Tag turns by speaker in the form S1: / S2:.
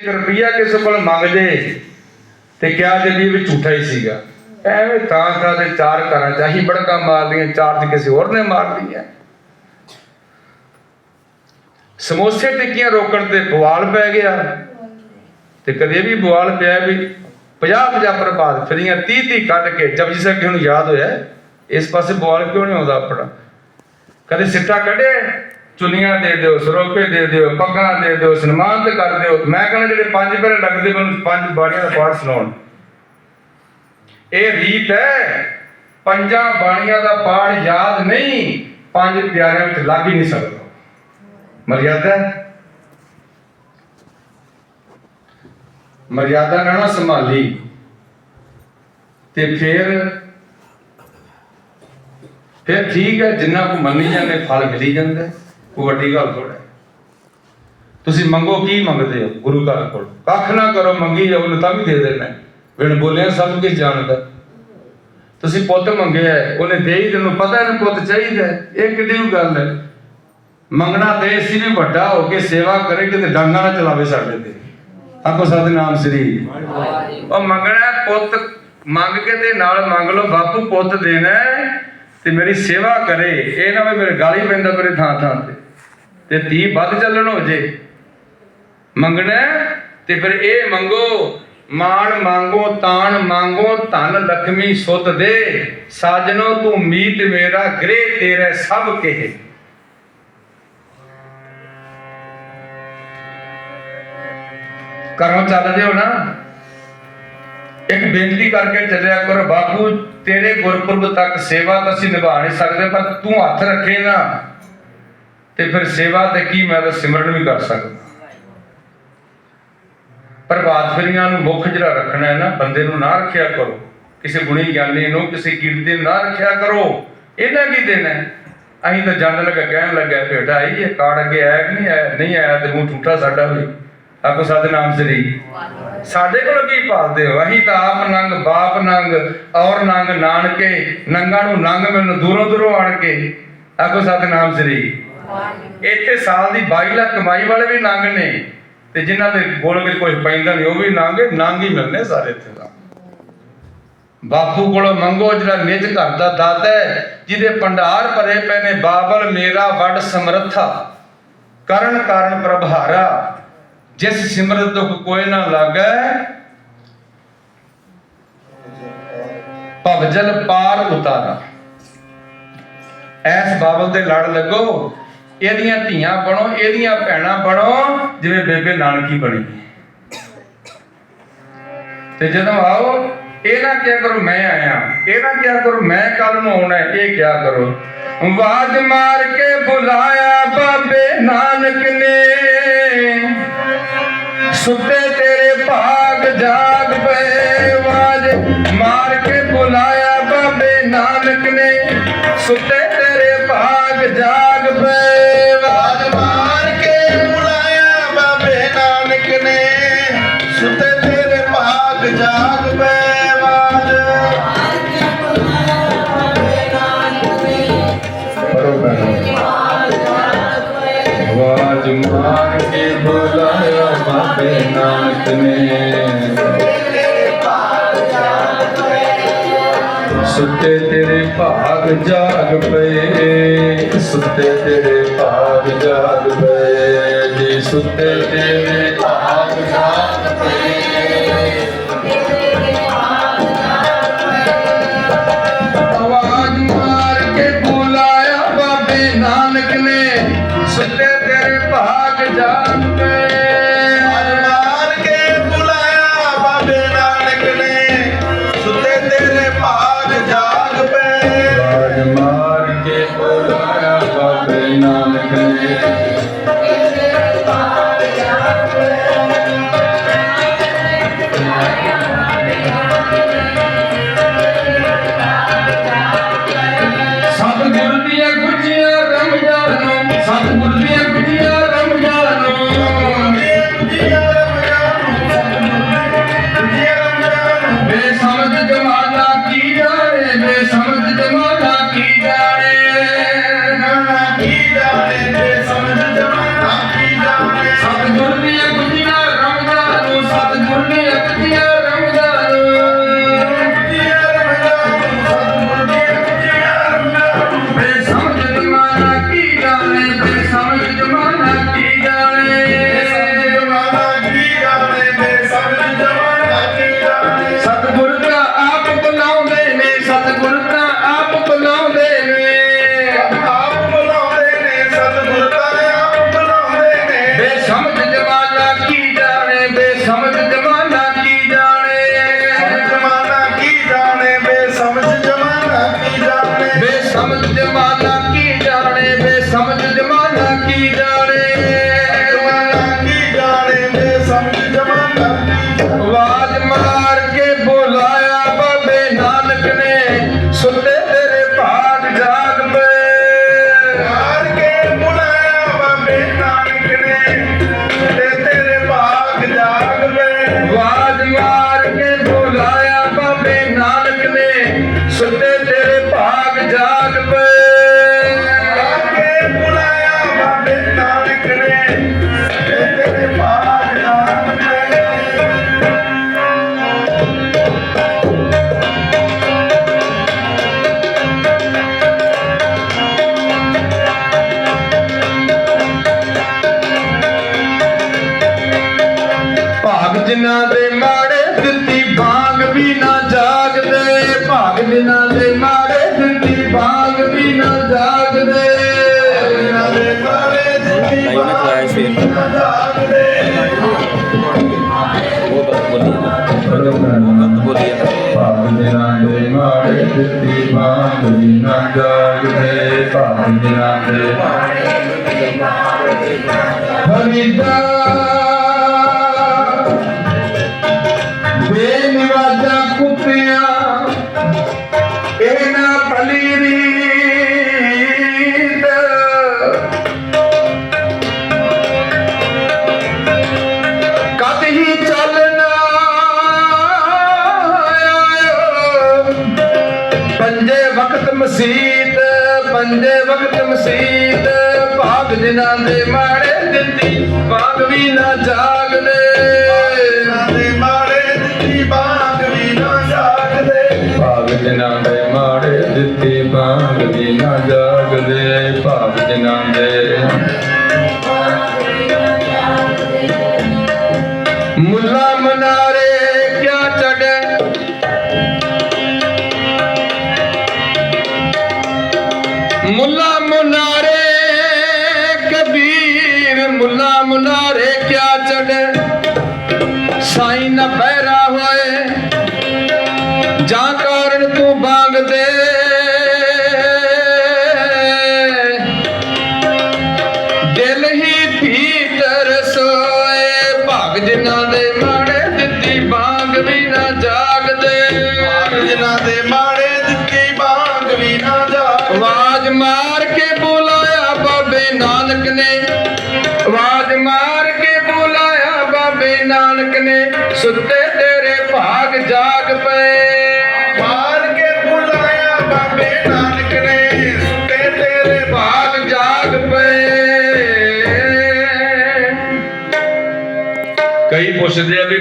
S1: ਇੱਕ ਰੁਪਈਆ ਕਿਸੇ ਕੋਲ ਮੰਗਦੇ ਤੇ ਕਿਹਾ ਜੱਦੀ ਵੀ ਝੂਠਾ ਹੀ ਸੀਗਾ। ਐਵੇਂ ਤਾਂ ਤਾਂ ਦੇ ਚਾਰ ਘਰਾਂ ਚ ਅਸੀਂ ਬੜਕਾ ਮਾਰਦੀਆਂ, ਚਾਰ ਚ ਕਿਸੇ ਹੋਰ ਨੇ ਮਾਰਦੀਆਂ ਸਮੋਸੇ ਟਿੱਕੀਆਂ ਰੋਕਣ ਤੇ ਬਵਾਲ ਪੈ ਗਿਆ। ਤੇ ਕਦੇ ਵੀ ਬਵਾਲ ਪਿਆ ਵੀ 50 50 ਪ੍ਰਭਾਤ ਫਰੀਆਂ 30 30 ਕੱਢ ਕੇ ਜਪਜੀ ਸਾਹਿਬ ਕਿਉਂ ਯਾਦ ਹੋਇਆ, ਇਸ ਪਾਸੇ ਬਵਾਲ ਕਿਉਂ ਨਹੀਂ ਆਉਂਦਾ ਆਪਣਾ? ਕਦੇ ਸਿੱਟਾ ਕੱਢਿਆ? ਚੁੰਨੀਆਂ ਦੇ ਦਿਓ, ਸਰੋਪੇ ਦੇ ਦਿਓ, ਪੱਗਾਂ ਦੇ ਦਿਓ ਸਨਮਾਨ ਤੇ ਕਰ ਦਿਓ। ਮੈਂ ਕਹਿੰਦਾ ਜਿਹੜੇ ਪੰਜ ਪੈਰੇ ਲੱਗਦੇ ਮੈਨੂੰ ਪੰਜ ਬਾਣੀਆਂ ਦਾ ਪਾਠ ਸੁਣਾਉਣ। ਇਹ ਰੀਤ ਹੈ, ਪੰਜਾਂ ਬਾਣੀਆਂ ਦਾ ਪਾਠ ਯਾਦ ਨਹੀਂ, ਪੰਜ ਪਿਆਰਿਆਂ ਵਿੱਚ ਲੱਗ ਹੀ ਨਹੀਂ ਸਕਦਾ। ਮਰਿਆਦਾ ਮਰਿਆਦਾ ਨਾ ਨਾ ਸੰਭਾਲੀ। ਤੇ ਫਿਰ ਫਿਰ ਠੀਕ ਹੈ, ਜਿੰਨਾ ਕੋ ਮੰਨੀ ਜਾਂਦੇ, ਫਲ ਮਿਲੀ ਜਾਂਦਾ ਉਹ ਵੱਡੀ ਗੱਲ ਥੋੜਾ ਤੁਸੀਂ ਮੰਗੋ, ਕੀ ਮੰਗਦੇ ਹੋ ਗੁਰੂ ਘਰ ਕੋਲ? ਕੱਖ ਨਾ ਕਰੋ, ਮੰਗੀ ਜਾਓ, ਉਹਨੂੰ ਤਾਂ ਵੀ ਦੇ ਦੇਣਾ ਹੈ। ਬੋਲਿਆ ਸਭ ਕੁਝ ਜਾਣਦਾ। ਤੁਸੀਂ ਪੁੱਤ ਮੰਗਿਆ ਉਹਨੇ ਦੇ ਹੀ ਤੈਨੂੰ ਪਤਾ ਇਹਨੂੰ ਪੁੱਤ ਚਾਹੀਦਾ ਇਹ ਕਿੱਡੀ ਗੱਲ ਹੈ। ਮੰਗਣਾ ਤੇ ਸੀ ਵੀ ਵੱਡਾ ਹੋ ਕੇ ਸੇਵਾ ਕਰੇ, ਕਿਤੇ ਡਾਂਗਾ ਨਾ ਚਲਾਵੇ ਸਾਡੇ ਤੇ। ਆਖੋ ਸਤਿਨਾਮ ਸ੍ਰੀ। ਉਹ ਮੰਗਣਾ ਪੁੱਤ ਮੰਗ ਕੇ ਤੇ ਨਾਲ ਮੰਗ ਲਓ, ਬਾਪੂ ਪੁੱਤ ਦੇਣਾ ਤੇ ਮੇਰੀ ਸੇਵਾ ਕਰੇ। ਇਹ ਨਾ ਵੀ ਮੇਰੇ ਗਾਲੀ ਪੈਂਦਾ ਮੇਰੇ ਥਾਂ ਥਾਂ ਤੇ। ਤੇ ਧੀ ਵੱਧ ਚੱਲਣ ਹੋ ਜੇ। ਮੰਗਣਾ ਤੇ ਫਿਰ ਇਹ ਮੰਗੋ, ਮਾਣ ਮੰਗੋ, ਤਾਣ ਮੰਗੋ, ਧਨ ਲక్ష్ਮੀ ਸੁਤ ਦੇ। ਸਾਜਨੋ, ਤੂੰ ਮੀਤ ਮੇਰਾ ਗ੍ਰਹਿ ਤੇਰੇ ਸਭ ਕਹੇ। ਕਰਮ ਚੱਲਦੇ ਹੋ ਨਾ। ਇੱਕ ਬੇਨਤੀ ਕਰਕੇ ਚੱਲਿਆ ਕਰ, ਬਾਪੂ, ਤੇਰੇ ਗੁਰਪੁਰਬ ਤੱਕ ਸੇਵਾ ਤਾਂ ਅਸੀਂ ਨਿਭਾ ਨਹੀਂ ਸਕਦੇ, ਪਰ ਤੂੰ ਹੱਥ ਰੱਖੇ ਨਾ ਤੇ ਫਿਰ ਸੇਵਾ ਤੇ ਕੀ ਮੈਂ ਤਾਂ ਸਿਮਰਨ ਵੀ ਕਰ ਸਕਦਾ। ਪ੍ਰਭਾਤ ਫੇਰੀਆਂ ਨੂੰ ਮੁੱਖ ਜਿਹੜਾ ਰੱਖਣਾ ਹੈ ਨਾ, ਬੰਦੇ ਨੂੰ ਨਾ ਰੱਖਿਆ ਕਰੋ। ਕਿਸੇ ਗੁਣੀ ਗਿਆਨੀ ਨੂੰ, ਕਿਸੇ ਕੀਰਤੀ ਨੂੰ ਨਾ ਰੱਖਿਆ ਕਰੋ। ਇਹਨਾਂ ਕੀ ਦੇਣਾ ਅਸੀਂ ਤਾਂ ਜਾਣ ਲੱਗਾ ਕਹਿਣ ਲੱਗਾ, ਭੇਟਾ ਆਈ ਇਹ ਕਾਰਡ ਅੱਗੇ ਆਇਆ ਕਿ ਨਹੀਂ ਆਇਆ? ਨਹੀਂ ਆਇਆ ਤੇ ਮੂੰਹ ਠੂਠਾ ਸਾਡਾ ਵੀ ਆਖੋ ਸਤਿਨਾਮ ਸ੍ਰੀ। ਸਾਡੇ ਕੋਲ ਕੀ ਪਾਲਦੇ ਹੋ? ਅਸੀਂ ਤਾਂ ਆਪ ਨੰਗ, ਬਾਪ ਨੰਗ, ਔਰ ਨੰਗ, ਨਾਨਕੇ, ਨੰਗਾ ਨੂੰ ਨੰਗ ਮੈਨੂੰ ਦੂਰੋਂ ਦੂਰੋਂ ਆਣ ਕੇ। ਆਖੋ ਸਤਿਨਾਮ ਸ੍ਰੀ। ਇੱਥੇ ਸਾਲ ਦੀ 22 ਲੱਖ ਕਮਾਈ ਵਾਲੇ ਵੀ ਨੰਗ ਨੇ ਤੇ ਜਿਨ੍ਹਾਂ ਦੇ ਗੋਲ ਵਿੱਚ ਕੁਝ ਪੈਂਦਾ ਨਹੀਂ, ਉਹ ਵੀ ਨੰਗ ਨੰਗ ਹੀ ਮਿਲਨੇ ਸਾਰੇ ਇੱਥੇ ਤਾਂ। ਬਾਪੂ ਕੋਲੋਂ ਮੰਗੋ, ਜਿਹੜਾ ਨਿਜ ਘਰ ਦਾ ਦਾਤਾ ਹੈ, ਜਿਹਦੇ ਭੰਡਾਰ ਭਰੇ ਪਏ ਨੇ, ਬਾਬਲ ਮੇਰਾ ਵੱਡ ਸਮਰੱਥਾ। ਕਰਨ ਕਾਰਨ ਪ੍ਰਭਾਰਾ, ਜਿਸ ਸਿਮਰਤ ਦੁਖ ਕੋਈ ਨਾ ਲਾਗੈ, ਭਵਜਲ ਪਾਰ ਉਤਾਰਾ। ਐਸ ਬਾਬਲ ਦੇ ਲੜ ਲੱਗੋ ਇਹਦੀਆਂ ਧੀਆਂ ਬਣੋ, ਇਹਦੀਆਂ ਭੈਣਾਂ ਬਣੋ, ਜਿਵੇਂ ਬੇਬੇ ਨਾਨਕੀ ਬਣੀ। ਤੇ ਜਦੋਂ ਆਓ, ਇਹ ਨਾ ਕਿਹਾ ਕਰੋ ਮੈਂ ਆਇਆ, ਇਹ ਨਾ ਕਿਹਾ ਕਰੋ ਮੈਂ ਕੱਲ ਨੂੰ ਆਉਣਾ, ਇਹ ਕਿਹਾ ਕਰੋ। ਆਵਾਜ਼ ਮਾਰ ਕੇ ਬੁਲਾਇਆ ਬਾਬੇ ਨਾਨਕ ਨੇ। ਸੁੱਤੇ ਤੇਰੇ ਭਾਗ ਜਾਗ ਪਏ, ਆਵਾਜ਼ ਮਾਰ ਕੇ ਬੁਲਾਇਆ ਬਾਬੇ ਨਾਨਕ ਨੇ। ਸੁੱਤੇ ਤੇਰੇ ਭਾਗ ਜਾਗ ਪਏ
S2: ਸੁੱਤੇ ਤੇਰੇ ਭਾਗ ਜਾਗ
S1: ਪਏ। ਸੁੱਤੇ ਤੇਰੇ ਭਾਗ ਜਾਗ ਪਏ। ਜੀ ਸੁੱਤੇ ਤੇਰੇ ਭਾਗ ਕੇ ਬੁਲਾਇਆ ਬਾਬੇ ਨਾਨਕ ਨੇ। ਜਾਗਦੇ ਜਿਨ੍ਹਾਂ ਦੇ ਮਾੜੇ ਦਿੱਤੀ ਬਾਗ ਵੀ ਨਾ ਜਾਗਦੇ।
S2: ਇਹਨਾਂ ਦੇ ਸਾਰੇ ਦਿੱਤੀ
S3: ਲਾਈਵ ਨਾ ਕਰਾਇਆ ਸੀ।
S2: ਜਾਗਦੇ।
S3: ਉਹ ਗਲਤ ਬੋਲੀ ਜਾਂਦਾ। ਗਲਤ ਬੋਲੀ ਜਾਂਦਾ।
S1: ਜਿਨ੍ਹਾਂ ਦੇ ਮਾੜੇ ਦਿੱਤੀ ਬਾਗ ਵੀ ਨਾ ਜਾਗਦੇ। ਜਿਨ੍ਹਾਂ ਦੇ ਫਰੀਦਾ ਬੇਨਿਵਾਜਾ ਵਕਤ ਮਸੀਤ ਭਾਗ ਜਿਨ੍ਹਾਂ ਦੇ ਮਾੜੇ ਦਿੱਤੀ ਭਾਗ ਵੀ ਨਾ ਜਾਗਦੇ।
S2: ਦੇ ਮਾੜੇ ਦਿੱਤੀ ਬਾਗ ਵੀ ਨਾ ਜਾਗਦੇ।
S1: ਭਾਗ ਜਿਨ੍ਹਾਂ ਦੇ ਮਾੜੇ ਦਿੱਤੀ ਭਾਗ ਵੀ ਨਾ ਜਾਗਦੇ। ਭਾਗ ਜਿਨ੍ਹਾਂ ਦੇ ਮੁੱਲਾ ਮਨਾਰੇ ਮੁੱਲਾ ਮੁਨਾਰੇ ਕਿਆ ਚੜੇ ਸਾਈਂ ਨਾ ਬਹਿਰਾ ਹੋਏ। ਜਾਂ ਕਾਰਨ ਤੂੰ ਬਾਂਗਦੇ ਦਿਲ ਹੀ ਭੀਤਰ ਸੋਏ ਭਾਗ ਜਿਨ੍ਹਾਂ ਦੇ ਮਾੜੇ ਦਿੱਤੀ ਬਾਂਗ ਵੀ ਨਾ ਜਾਗਦੇ।
S2: ਜਿਨ੍ਹਾਂ ਦੇ ਮਾੜੇ ਦਿੱਤੀ ਬਾਗ ਵੀ ਨਾ ਜਾਗਦੇ।
S1: ਆਵਾਜ਼ ਮਾਰ ਬਾਬੇ ਨਾਨਕ ਨੇ ਸੁੱਤੇ ਤੇਰੇ ਭਾਗ ਜਾਗ ਪਏ।
S2: ਮਾਰ ਕੇ ਬੁਲਾਇਆ ਬਾਬੇ ਨਾਨਕ ਨੇ ਸੁੱਤੇ ਤੇਰੇ
S1: ਭਾਗ ਜਾਗ ਪਏ। ਕਈ ਪੁੱਛਦੇ ਆ ਵੀ